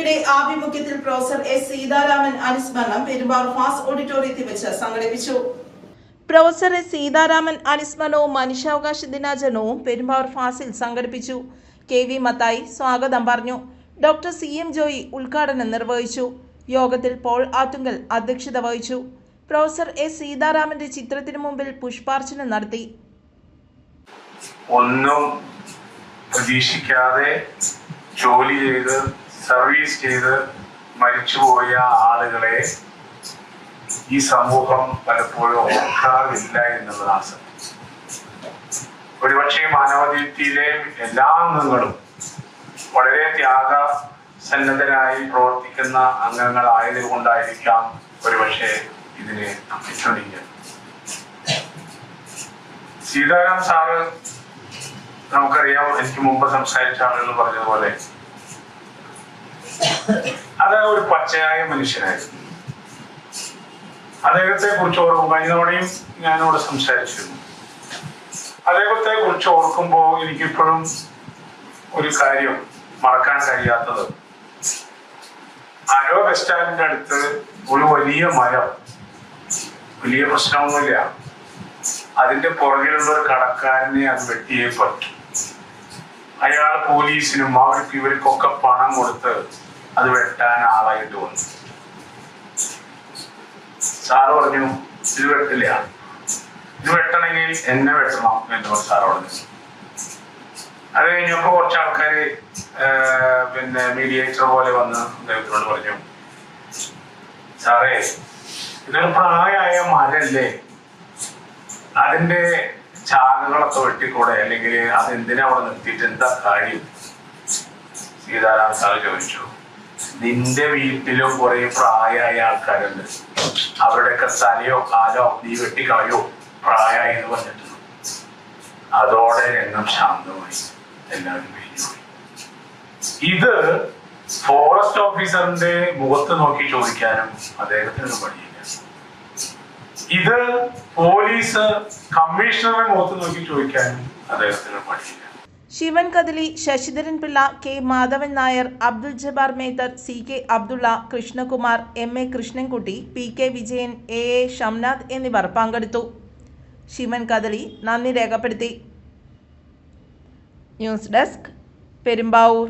യൂണിവേഴ്സിറ്റിയുടെ ആഭിമുഖ്യത്തിൽ professor S Sitharaman അനുസ്മരണം പെരുമ്പാർ ഫാസ് ഓഡിറ്റോറിയത്തിൽ വെച്ച് സംഘടിപ്പിച്ചു. പ്രൊഫസർ എസ് സീതാരാമൻ അനുസ്മരണവും മനുഷ്യാവകാശ ദിനാചരണവും പെരുമ്പാവൂർ ഫാസിൽ സംഘടിപ്പിച്ചു. കെ വി മത്തായി സ്വാഗതം പറഞ്ഞു. ഡോക്ടർ സി എം ജോയി ഉദ്ഘാടനം നിർവഹിച്ചു. യോഗത്തിൽ പോൾ ആറ്റുങ്കൽ അധ്യക്ഷത വഹിച്ചു. പ്രൊഫസർ എസ് സീതാരാമന്റെ ചിത്രത്തിന് മുമ്പിൽ പുഷ്പാർച്ചന നടത്തി. ഒന്നും പ്രതീക്ഷിക്കാതെ ജോലി ചെയ്ത് സർവീസ് ചെയ്ത് മരിച്ചുപോയ ആളുകളെ ഈ സമൂഹം പലപ്പോഴും ഓർക്കാറില്ല എന്നുള്ളതാണ് സത്യം. ഒരുപക്ഷെ മാനവതീയത്തിലെ എല്ലാ അംഗങ്ങളും വളരെ ത്യാഗ സന്നദ്ധരായി പ്രവർത്തിക്കുന്ന അംഗങ്ങളായതുകൊണ്ടായിരിക്കാം ഒരുപക്ഷെ ഇതിനെ പിന്തുണയ്ക്കുന്നത് സീതാറാം സാറ് നമുക്കറിയാം എനിക്ക് മുമ്പ് സംസാരിച്ച ആളുകൾ പറഞ്ഞതുപോലെ അത് ഒരു പച്ചയായ മനുഷ്യനായിരുന്നു. അദ്ദേഹത്തെ കുറിച്ച് ഓർക്കുമ്പോൾ ഇതോടെയും ഞാനോട് സംസാരിച്ചിരുന്നു. അദ്ദേഹത്തെ കുറിച്ച് ഓർക്കുമ്പോൾ എനിക്കിപ്പോഴും ഒരു കാര്യം മറക്കാൻ കഴിയാത്തത് ആരോ ബസ് സ്റ്റാൻഡിന്റെ അടുത്ത് ഒരു വലിയ മരം വലിയ പ്രശ്നമൊന്നുമില്ല. അതിന്റെ പുറകിലുള്ള ഒരു കടക്കാരനെ അത് വെട്ടിയേ പറ്റും. അയാൾ പോലീസിനും അവർക്ക് ഇവർക്കൊക്കെ പണം കൊടുത്ത് അത് വെട്ടാൻ ആളായിട്ട് വന്നു സാറ് പറഞ്ഞു ഇത് വെട്ടില്ല. ഇത് വെട്ടണമെങ്കിൽ എന്നെ വെട്ടണം എന്ന് സാറ് പറഞ്ഞു. അത് കഴിഞ്ഞപ്പോ കുറച്ച് ആൾക്കാര് ആഹ്, പിന്നെ മീഡിയേറ്റർ പോലെ വന്ന് അദ്ദേഹത്തിനോട് പറഞ്ഞു സാറേ ഇതൊരു പ്രായമായ മരല്ലേ? അതിന്റെ ചാകകളൊക്കെ വെട്ടിക്കൂടെ? അല്ലെങ്കിൽ അത് എന്തിനാ അവിടെ നിർത്തിയിട്ട്? എന്താ കാര്യം? സീതാരാം സാർ ചോദിച്ചു. നിന്റെ വീട്ടിലും കുറെ പ്രായമായ ആൾക്കാരുണ്ട്. അവരുടെയൊക്കെ തലയോ കാലോ നീ വെട്ടിക്കളയോ പ്രായമായി എന്ന് പറഞ്ഞിട്ട് അതോടെ രംഗം ശാന്തമായി. എല്ലാവരും ഇത് ഫോറസ്റ്റ് ഓഫീസറിന്റെ മുഖത്ത് നോക്കി ചോദിക്കാനും അദ്ദേഹത്തിന് പണിയില്ല. ഇത് പോലീസ് കമ്മീഷണറുടെ മുഖത്ത് നോക്കി ചോദിക്കാനും അദ്ദേഹത്തിന് പണിയില്ല. Shivan Kadali Sasidharan Pillai K Madhavan Nair Abdul Jabbar Methar C K Abdullah Krishnakumar M A Krishnankutty P K Vijayan A A Shamnath എന്നിവർ പങ്കെടുത്തു. ശിവൻ കദലി നന്ദി രേഖപ്പെടുത്തി. News desk Perumbavoor.